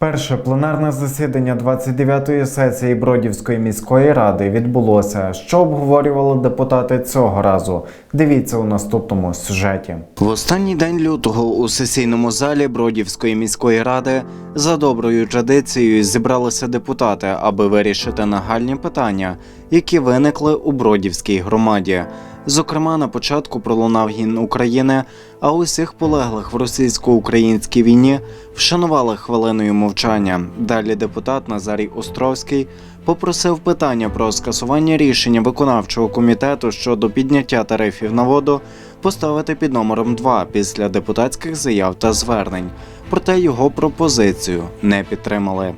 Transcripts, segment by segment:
Перше пленарне засідання 29-ї сесії Бродівської міської ради відбулося. Що обговорювали депутати цього разу? Дивіться у наступному сюжеті. В останній день лютого у сесійному залі Бродівської міської ради за доброю традицією зібралися депутати, аби вирішити нагальні питання, які виникли у Бродівській громаді. Зокрема, на початку пролунав гімн України, а усіх полеглих в російсько-українській війні вшанували хвилиною мовчання. Далі депутат Назарій Островський попросив питання про скасування рішення виконавчого комітету щодо підняття тарифів на воду поставити під номером 2 після депутатських заяв та звернень. Проте його пропозицію не підтримали.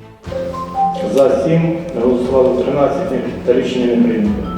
За 7 голосувало 13 та рішення не прийнято.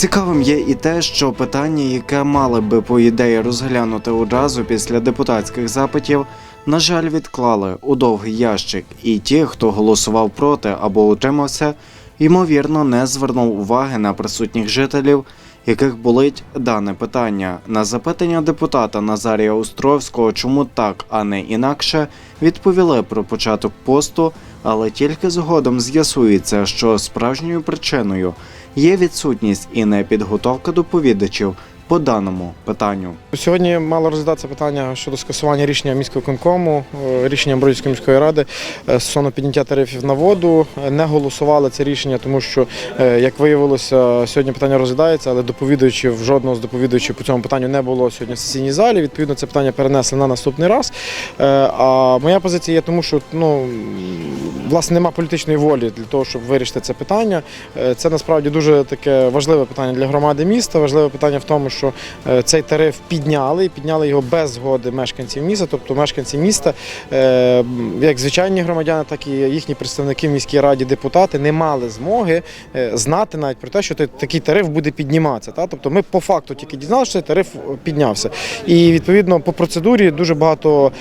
Цікавим є і те, що питання, яке мали би по ідеї розглянути одразу після депутатських запитів, на жаль, відклали у довгий ящик, і ті, хто голосував проти або утримався, ймовірно, не звернув уваги на присутніх жителів, яких болить дане питання. На запитання депутата Назарія Островського, чому так, а не інакше, відповіли про початок посту, але тільки згодом з'ясується, що справжньою причиною є відсутність і непідготовка доповідачів по даному питанню. Сьогодні мало розглядатися питання щодо скасування рішення міського конкому, е, рішення Бродівської міської ради е, стосовно підняття тарифів на воду. Не голосували це рішення, тому що, е, як виявилося, сьогодні питання розглядається, але доповідачів, жодного з доповідачів по цьому питанню не було сьогодні в сесійній залі. Відповідно, це питання перенесли на наступний раз. А моя позиція є тому, що ну власне нема політичної волі для того, щоб вирішити це питання. Це насправді дуже таке важливе питання для громади міста. Важливе питання в тому, що е, цей тариф підняли і підняли його без згоди мешканців міста. Тобто мешканці міста, е, як звичайні громадяни, так і їхні представники в міській раді, депутати, не мали змоги е, знати навіть про те, що та- такий тариф буде підніматися. Та? Тобто ми по факту тільки дізналися, що цей тариф піднявся. І відповідно по процедурі дуже багато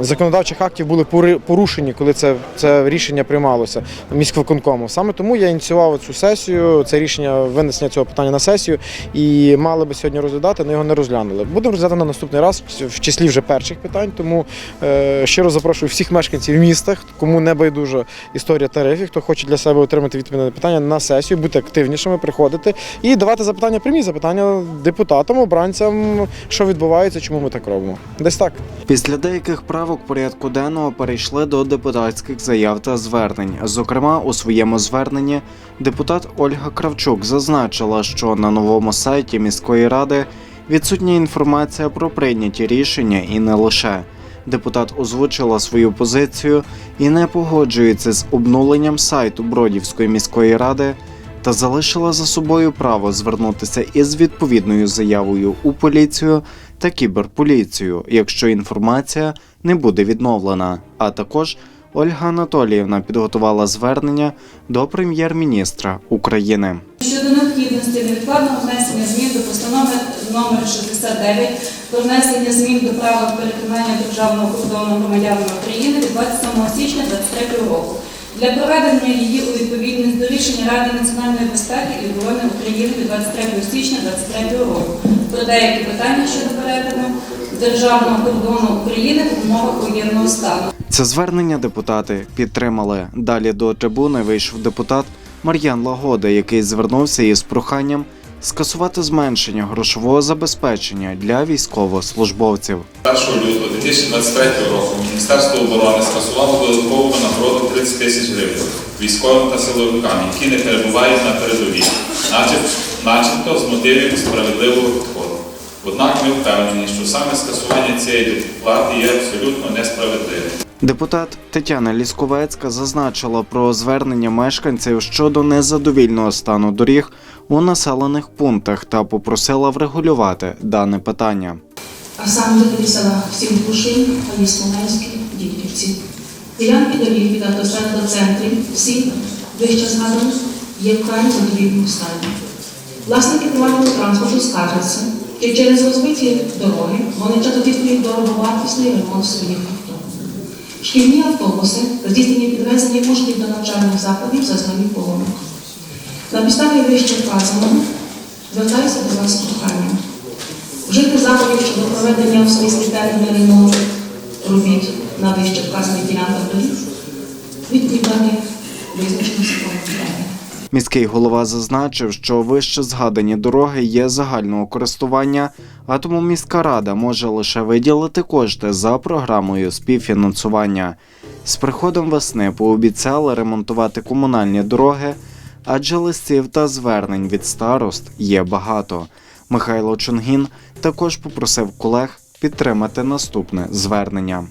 законодавчих актів були порушені, коли це, це рішення приймалося міськвиконкому. Саме тому я ініціював цю сесію, це рішення винесення цього питання на сесію, і мали би сьогодні розглядати, але його не розглянули. Будемо розглядати на наступний раз, в числі вже перших питань. Тому е, щиро запрошую всіх мешканців міста, кому не байдужа історія тарифів, хто хоче для себе отримати відповідь на питання на сесію, бути активнішими, приходити і давати запитання прямі, запитання депутатам, обранцям, що відбувається, чому ми так робимо. Десь так. Після деяких правок порядку денного перейшли до депутатських заяв та звернень. Зокрема, у своєму зверненні депутат Ольга Кравчук зазначила, що на новому сайті міської ради відсутня інформація про прийняті рішення і не лише. Депутат озвучила свою позицію і не погоджується з обнуленням сайту Бродівської міської ради та залишила за собою право звернутися із відповідною заявою у поліцію та кіберполіцію, якщо інформація не буде відновлена. А також Ольга Анатоліївна підготувала звернення до прем'єр-міністра України. Щодо необхідності невідкладного внесення змін до постанови номер 69 про внесення змін до правил перетинання державного кордону громадянами України від 27 січня 2023 року для проведення її у відповідність до рішення Ради національної безпеки і оборони України від 23 січня 2023 року про деякі питання щодо перетину державного кордону України в умовах воєнного стану. Це звернення депутати підтримали. Далі до трибуни вийшов депутат Мар'ян Лагода, який звернувся із проханням скасувати зменшення грошового забезпечення для військовослужбовців. 1 лютого 2023 року Міністерство оборони скасувало додаткову нагороду 30 тисяч гривень військовим та силовикам, які не перебувають на передовій, начебто, начебто з мотивів справедливого підходу. Однак ми впевнені, що саме скасування цієї плати є абсолютно несправедливим. Депутат Тетяна Лісковецька зазначила про звернення мешканців щодо незадовільного стану доріг у населених пунктах та попросила врегулювати дане питання. а саме жителі села Сівкушин, Пані Смоленський, Дідківці. Ділянки доріг від автостради до центрів, всі вище згаданих, є вкрай задовільному стані. Власники приватного транспорту скаржаться, що через розбиті дороги вони часто дійснюють дороговартісний ремонт своїх. Шкільні автобуси, здійснені підвезення учнів до навчальних закладів зазнані поломок. На підставі вище вказаного звертаюся до вас з проханням вжити заходів щодо проведення в своїй терміни ремонту робіт на вище вказаних ділянках доріг відповідальних визначених законом Міський голова зазначив, що вище згадані дороги є загального користування, а тому міська рада може лише виділити кошти за програмою співфінансування. З приходом весни пообіцяли ремонтувати комунальні дороги, адже листів та звернень від старост є багато. Михайло Чунгін також попросив колег підтримати наступне звернення.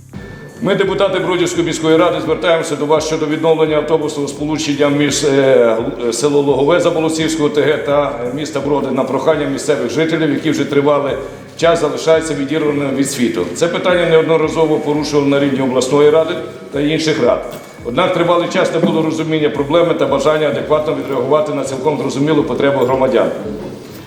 Ми, депутати Бродівської міської ради, звертаємося до вас щодо відновлення автобусного сполучення між е, село Логове Заболоцівського ТГ та міста Броди на прохання місцевих жителів, які вже тривалий час залишаються відірваними від світу. Це питання неодноразово порушували на рівні обласної ради та інших рад. Однак тривалий час не було розуміння проблеми та бажання адекватно відреагувати на цілком зрозумілу потребу громадян.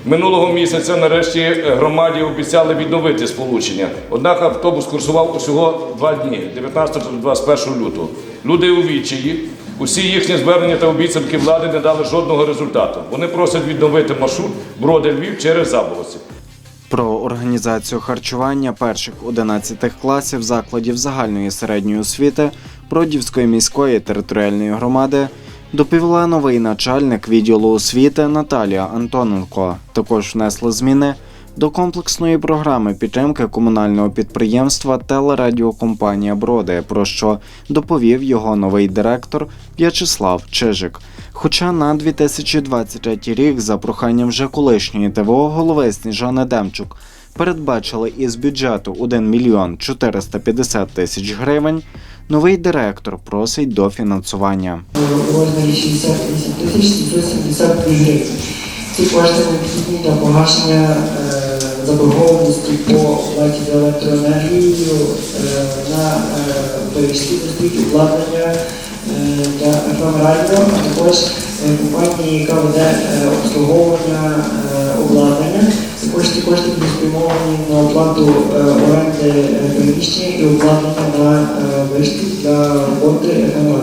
Минулого місяця нарешті громаді обіцяли відновити сполучення. Однак автобус курсував усього два дні 19 та 21 лютого. Люди у відчаї. Усі їхні звернення та обіцянки влади не дали жодного результату. Вони просять відновити маршрут броди Львів через Заболоці. Про організацію харчування перших 11 класів закладів загальної середньої освіти Бродівської міської територіальної громади доповіла новий начальник відділу освіти Наталія Антоненко. Також внесли зміни до комплексної програми підтримки комунального підприємства телерадіокомпанія Броди, про що доповів його новий директор В'ячеслав Чижик. Хоча на 2023 рік, за проханням вже колишньої ТВО голови Сніжани Демчук, передбачили із бюджету 1 мільйон 450 тисяч гривень, новий директор просить дофінансування. у розмірі 68 тисяч 772 гривень. Ці кошти необхідні для погашення е, заборгованості по оплаті за електроенергію е, на е, перевізки дослід обладнання е, для радіо, а також е, компанії, яка веде е, обслуговування е, обладнання. Кошти будуть спрямовані на оплату е, оренди приміщення і обладнання на е, вишки для роботи FM.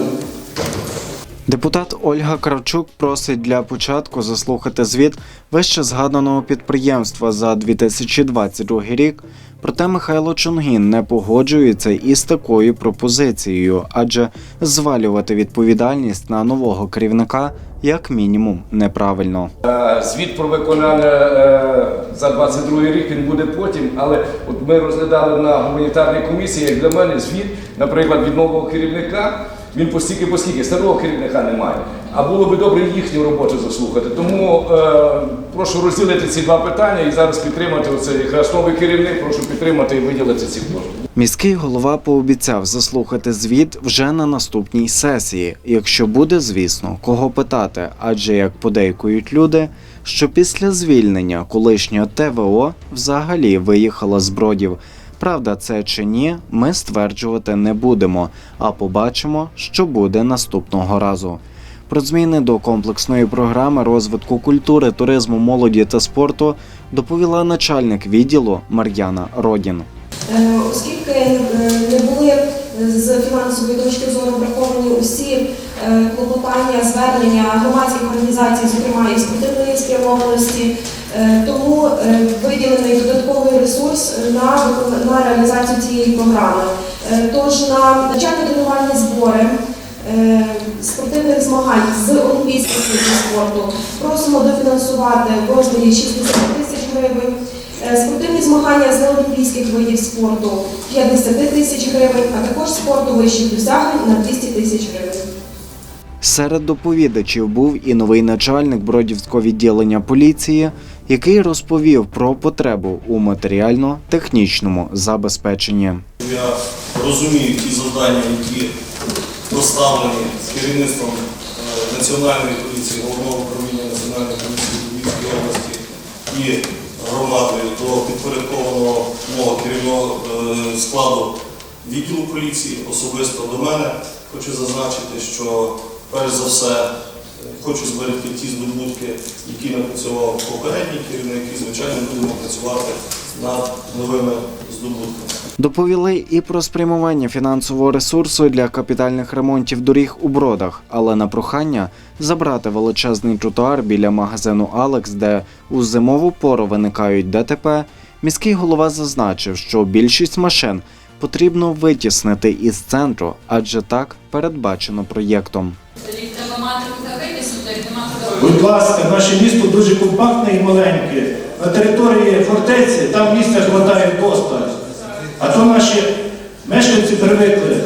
Депутат Ольга Кравчук просить для початку заслухати звіт вище згаданого підприємства за 2022 рік. Проте Михайло Чунгін не погоджується із такою пропозицією, адже звалювати відповідальність на нового керівника як мінімум неправильно. Е, Звіт про виконання е, за 22 рік він буде потім, але от ми розглядали на гуманітарній комісії, як для мене звіт, наприклад, від нового керівника. Він постільки, постільки старого керівника немає. А було би добре їхню роботу заслухати. Тому е, прошу розділити ці два питання і зараз підтримати оце якраз новий керівник. Прошу підтримати і виділити ці кошти. Міський голова пообіцяв заслухати звіт вже на наступній сесії, якщо буде, звісно, кого питати, адже як подейкують люди, що після звільнення колишнього ТВО взагалі виїхала з бродів. Правда, це чи ні, ми стверджувати не будемо, а побачимо, що буде наступного разу. Про зміни до комплексної програми розвитку культури, туризму, молоді та спорту доповіла начальник відділу Мар'яна Родін. Е, Оскільки е, не були з фінансової точки зору враховані усі е, клопотання, звернення громадських організацій, зокрема і спортивної спрямованості, е, тому е, виділений додатковий ресурс на, на реалізацію цієї програми. Е, Тож на навчально-тренувальні збори е, спортивних змагань з олімпійських спорту просимо дофінансувати в розмірі 60 тисяч гривень. Е, Спортивні змагання з неолімпійських видів спорту 50 тисяч гривень, а також спорту вищих досягнень на 200 тисяч гривень. Серед доповідачів був і новий начальник Бродівського відділення поліції, який розповів про потребу у матеріально-технічному забезпеченні. Я розумію ті завдання, які поставлені з керівництвом е, Національної поліції, головного управління Національної поліції у Львівській області і громадою до підпорядкованого мого керівного е, складу відділу поліції, особисто до мене. Хочу зазначити, що перш за все е, хочу зберегти ті здобутки, які напрацював попередній керівник, і звичайно будемо працювати над новими здобутками. Доповіли і про спрямування фінансового ресурсу для капітальних ремонтів доріг у бродах, але на прохання забрати величезний тротуар біля магазину Алекс, де у зимову пору виникають ДТП. Міський голова зазначив, що більшість машин потрібно витіснити із центру, адже так передбачено проєктом. Будь ласка, наше місто дуже компактне і маленьке. На території фортеці там місця хватає постать. А то наші мешканці привикли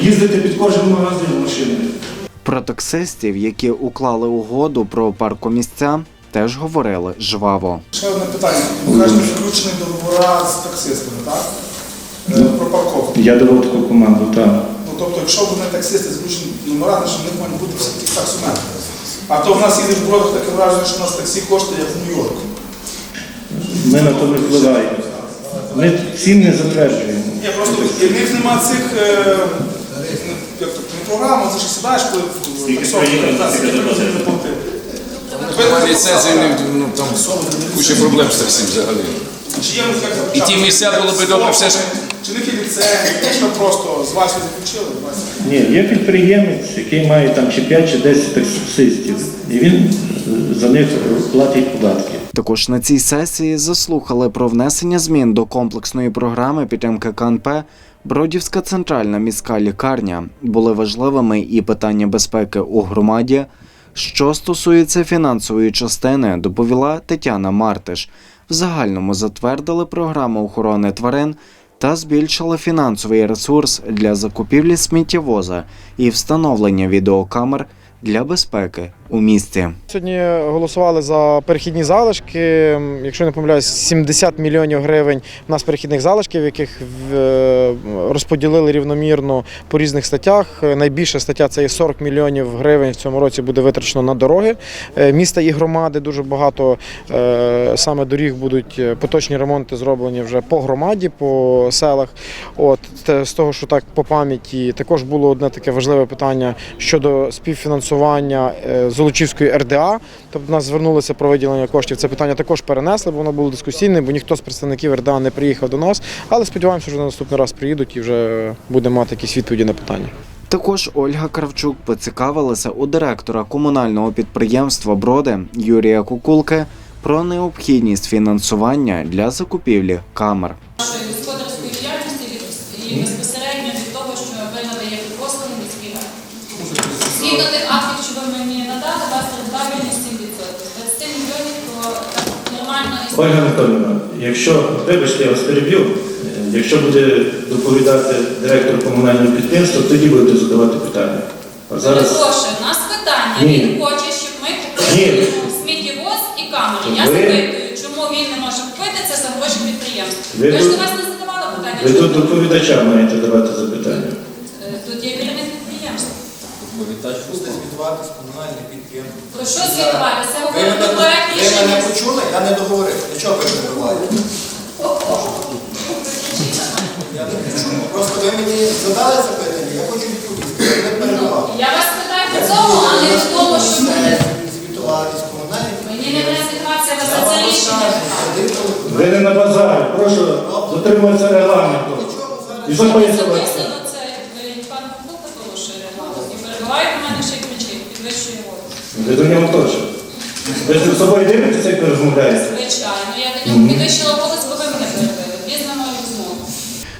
їздити під кожен магазин машиною. Про таксистів, які уклали угоду про паркомісця, теж говорили жваво. Ще одне питання. Ви кажете, заключені договора з таксистами, так? Е, Про парковку. Я давав таку команду, так. Ну, тобто, якщо вони таксисти заключені номера, значить в них мають бути всі ті таксометри. А то в нас їдеш в бродах таке враження, що у нас таксі коштує як в Нью-Йорку. Ми на то не впливаємо. Ми цін не затверджуємо. Ні, просто і в них нема цих е, як то, не програм, а ти ж сідаєш, коли в таксовку, так, скільки треба заплатити. Ліцензії ну, там куча проблем з цим взагалі. Чи є І ті місця було би добре все ж- Чи них ліцензії, чи просто з вас заключили, Ні, є підприємець, який має там чи 5 чи 10 таксистів, і він е, за них платить податки. Також на цій сесії заслухали про внесення змін до комплексної програми підтримки КНП Бродівська центральна міська лікарня. Були важливими і питання безпеки у громаді. Що стосується фінансової частини, доповіла Тетяна Мартиш. В загальному затвердили програму охорони тварин та збільшили фінансовий ресурс для закупівлі сміттєвоза і встановлення відеокамер для безпеки у місті. Сьогодні голосували за перехідні залишки. Якщо не помиляюсь, 70 мільйонів гривень у нас перехідних залишків, яких е, розподілили рівномірно по різних статтях. Е, Найбільша стаття це є 40 мільйонів гривень в цьому році буде витрачено на дороги е, міста і громади. Дуже багато саме доріг будуть поточні ремонти зроблені вже по громаді, по селах. От з того, що так по пам'яті, також було одне таке важливе питання щодо співфінансування е, Золочівської РДА. Тобто до нас звернулися про виділення коштів. Це питання також перенесли, бо воно було дискусійне, бо ніхто з представників РДА не приїхав до нас. Але сподіваємося, що на наступний раз приїдуть і вже будемо мати якісь відповіді на питання. Також Ольга Кравчук поцікавилася у директора комунального підприємства Броди Юрія Кукулки про необхідність фінансування для закупівлі камер. нашої господарської діяльності і безпосередньо від того, що ви надаєте послуги міській раді. Згідно тих актів, що ви мені надали, у вас рентабельність 7%. З 20 мільйонів, то так нормально і Ольга Анатолійовна, якщо, вибачте, я вас переб'ю, е, якщо буде доповідати директор комунального підприємства, тоді будете задавати питання. А зараз Перепрошую, у нас питання. Ні. Він хоче, щоб ми купили сміттєвоз і камери. Я Ви- запитую, чому він не може купити це за гроші підприємства. Ви Ви ж тут- до вас не задавали питання. ви чому? тут доповідача маєте давати запитання. Е, Тут є керівник підприємства. Буде звітувати з комунальних підприємств. Про що звітувати? Це Ви говорить мене, ви мене почули? Я не договорив. Ви договорили. Я не почув. Просто ви мені задали запитання, я хочу відповісти. Я не перебував. Я вас питаю по цьому, а не по тому, що буде. Звітувати з комунальних Мені не буде звітуватися ви за це рішення. Ви не на базарі, прошу дотримуватися регламенту. І записувати. Записано це, пан Кука порушує регламент. І перебуває до мене ще й кричить, підвищує воду. Ви до нього точно. Ви ж з собою дивитеся, як ви розмовляєте? Звичайно, я до нього підвищила голос, бо ви мене перебили. Пізнано і знову.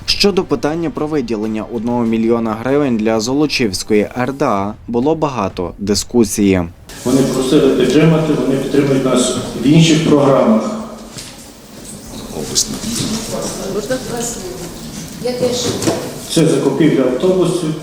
Щодо питання про виділення 1 мільйона гривень для Золочівської РДА було багато дискусії. Вони просили підтримати, вони підтримують нас в інших програмах. Це закупівля автобусів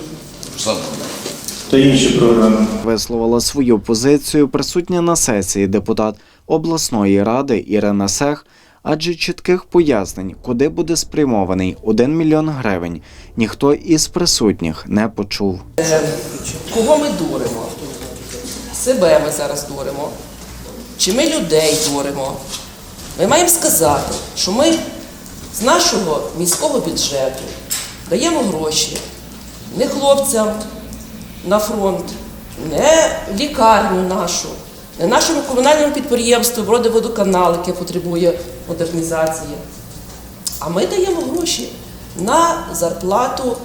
та інші програми. Висловила свою позицію присутня на сесії депутат обласної ради Ірина Сех, адже чітких пояснень, куди буде спрямований 1 мільйон гривень, ніхто із присутніх не почув. Кого ми дуримо? Себе ми зараз дуримо. Чи ми людей дуримо? Ми маємо сказати, що ми з нашого міського бюджету даємо гроші не хлопцям на фронт, не лікарню нашу, не нашому комунальному підприємству Бродиводоканал, яке потребує модернізації. А ми даємо гроші на зарплату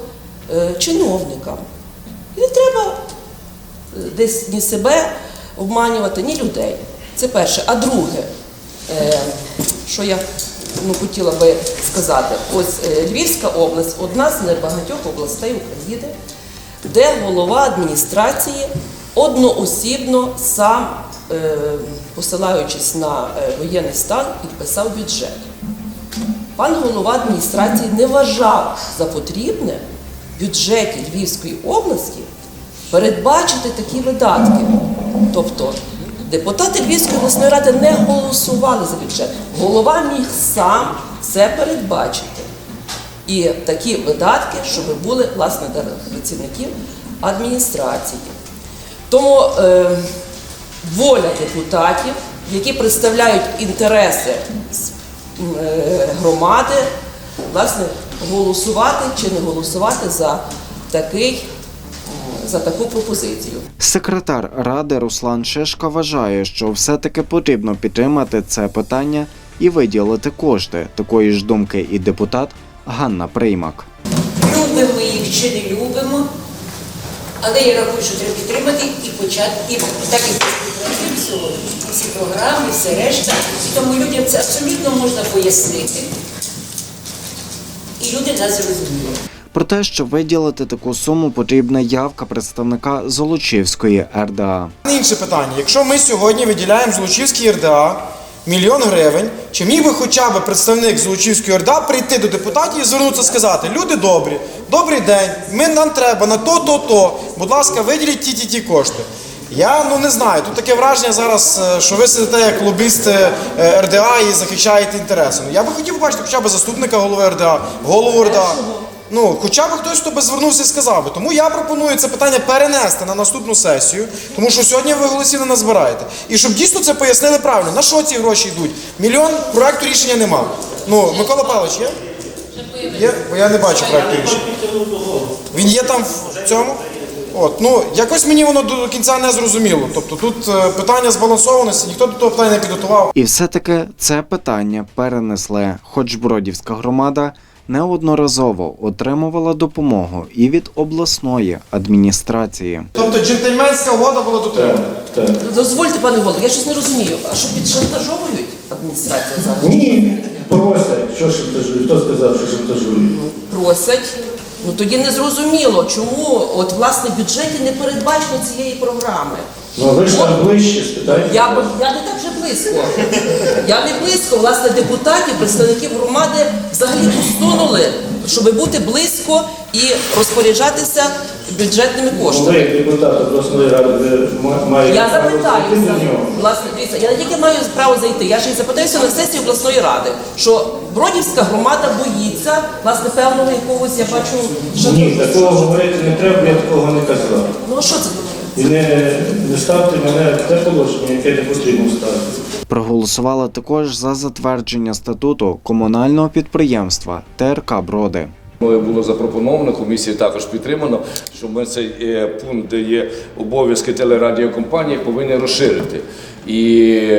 е, чиновникам. І не треба е, десь ні себе обманювати, ні людей. Це перше. А друге, е, що я ну, хотіла би сказати, ось Львівська область одна з небагатьох областей України, де голова адміністрації одноосібно сам, е, посилаючись на е, воєнний стан, підписав бюджет. Пан голова адміністрації не вважав за потрібне в бюджеті Львівської області передбачити такі видатки. Тобто депутати Львівської обласної ради не голосували за бюджет. Голова міг сам це передбачити. І такі видатки, щоб були власне працівників адміністрації. Тому е, воля депутатів, які представляють інтереси е, громади, власне, голосувати чи не голосувати за такий, за таку пропозицію. Секретар ради Руслан Шишка вважає, що все-таки потрібно підтримати це питання і виділити кошти. Такої ж думки і депутат Ганна Приймак. Любимо їх чи не любимо, але я рахую, що треба підтримати і почати, і так і сьогодні. Всі програми, все решта. І тому людям це абсолютно можна пояснити. І люди нас зрозуміють. Про те, що виділити таку суму потрібна явка представника Золочівської РДА. Інше питання. Якщо ми сьогодні виділяємо Золочівській РДА мільйон гривень, чи міг би хоча б представник Золочівської РДА прийти до депутатів і звернутися сказати, люди добрі, добрий день, ми, нам треба на то, то, то. Будь ласка, виділіть ті, ті, ті кошти. Я ну не знаю. Тут таке враження зараз, е, що ви сидите як лобісти е, РДА і захищаєте інтереси. Ну, я би хотів побачити хоча б заступника голови РДА, голову РДА. Ну, хоча б хтось, хто би звернувся і сказав би. Тому я пропоную це питання перенести на наступну сесію, тому що сьогодні ви голосів не назбираєте. І щоб дійсно це пояснили правильно, на що ці гроші йдуть? Мільйон проекту рішення нема. Ну, Микола Павлович є? Є? Бо я не бачу проекту рішення. Він є там в цьому? От, ну, якось мені воно до кінця не зрозуміло. Тобто тут е, питання збалансованості, ніхто до того питання не підготував. І все-таки це питання перенесли, хоч Бродівська громада неодноразово отримувала допомогу і від обласної адміністрації. Тобто джентльменська угода була дотримана. Дозвольте, пане голово, я щось не розумію. А що підшантажовують адміністрація зараз? Ні, просять. Що шантажують? Хто сказав, що шантажують? Просять. Ну тоді не зрозуміло, чому от власне в бюджеті не передбачено цієї програми. Ну, ви ж там ближче, спитайте. Я, б- я не так вже близько. Я не близько, власне, депутатів, представників громади взагалі посунули, щоб бути близько і розпоряджатися бюджетними Ну, коштами. Ви, як депутат обласної ради, ви ма- маєте Я право зайти запитаюся, нього. власне, дивіться, я не тільки маю право зайти, я ще й запитаюся на сесії обласної ради, що Бродівська громада боїться, власне, певного якогось, я бачу, що... Ні, такого говорити не треба, я такого не казав. Ну а що це? І не, не ставте мене в те положення, яке не потрібно ставити. Проголосувала також за затвердження статуту комунального підприємства ТРК Броди. Мною було запропоновано, комісія також підтримано, що ми цей е, пункт, де є обов'язки телерадіокомпанії, повинні розширити. І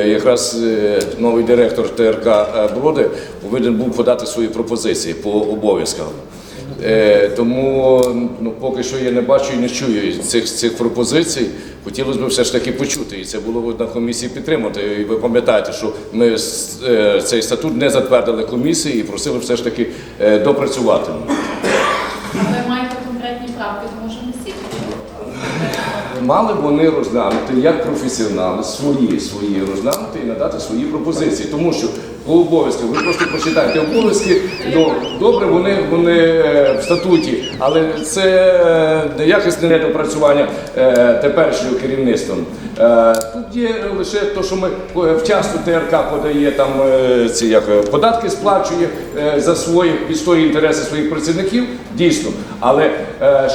якраз е, новий директор ТРК е, Броди повинен був подати свої пропозиції по обов'язкам. Е, Тому ну, поки що я не бачу і не чую цих, цих пропозицій. Хотілося б все ж таки почути, і це було на комісії підтримати. І ви пам'ятаєте, що ми е, цей статут не затвердили комісії і просили все ж таки е, допрацювати. Ви маєте конкретні правки, може несіть. Мали б вони розглянути як професіонали свої свої розглянути і надати свої пропозиції, тому що по обов'язках ви просто прочитайте обов'язки. Ну, добре, вони вони е, в статуті, але це е, неякісне недопрацювання е, теперішнього керівництва. Е, Тут є лише те, що ми е, вчасно ТРК подає там е, ці як податки сплачує за свої відстоює інтереси своїх працівників, дійсно. Але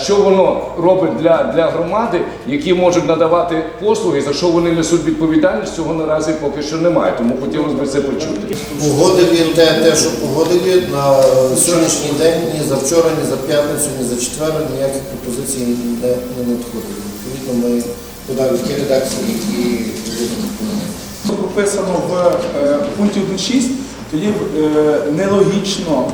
що воно робить для, для громади, які можуть надавати послуги, за що вони несуть відповідальність, цього наразі поки що немає. Тому хотілося б це почути. Погодили те, те, що погодили на сьогоднішній день, ні за вчора, ні за п'ятницю, ні за четвер, ніяких пропозицій не, не. Відповідно, ми подали ті редакції, які Що прописано в е, пункті 1.6, тоді е, нелогічно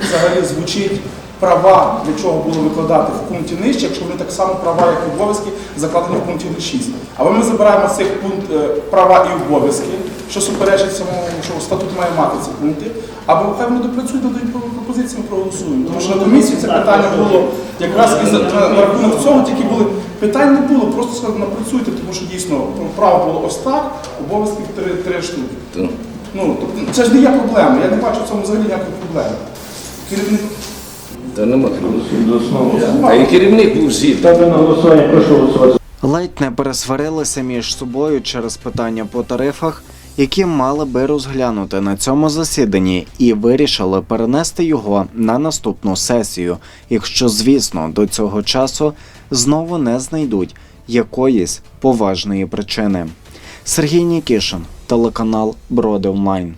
взагалі звучить права, для чого було викладати в пункті нижче, якщо вони так само права, як і обов'язки, закладені в пункті 1.6. Але ми забираємо з цих пункт е, права і обов'язки, що суперечить самому, що статут має мати ці пункти, або хай вони допрацюють додають пропозиції, ми проголосуємо. Тому що на комісії це питання було якраз і за рахунок цього тільки були питань не було, просто сказали, напрацюйте, тому що дійсно право було ось так, обов'язків три, три штуки. Ну, тобто, це ж не є проблема, я не бачу в цьому взагалі ніякої проблеми. Керівник Та нема керівника. Та і керівник був звідти. Ставлю на голосування, прошу голосувати. Ледь не пересварилися між собою через питання по тарифах, які мали би розглянути на цьому засіданні, і вирішили перенести його на наступну сесію, якщо, звісно, до цього часу знову не знайдуть якоїсь поважної причини. Сергій Нікішин, телеканал Броди Онлайн.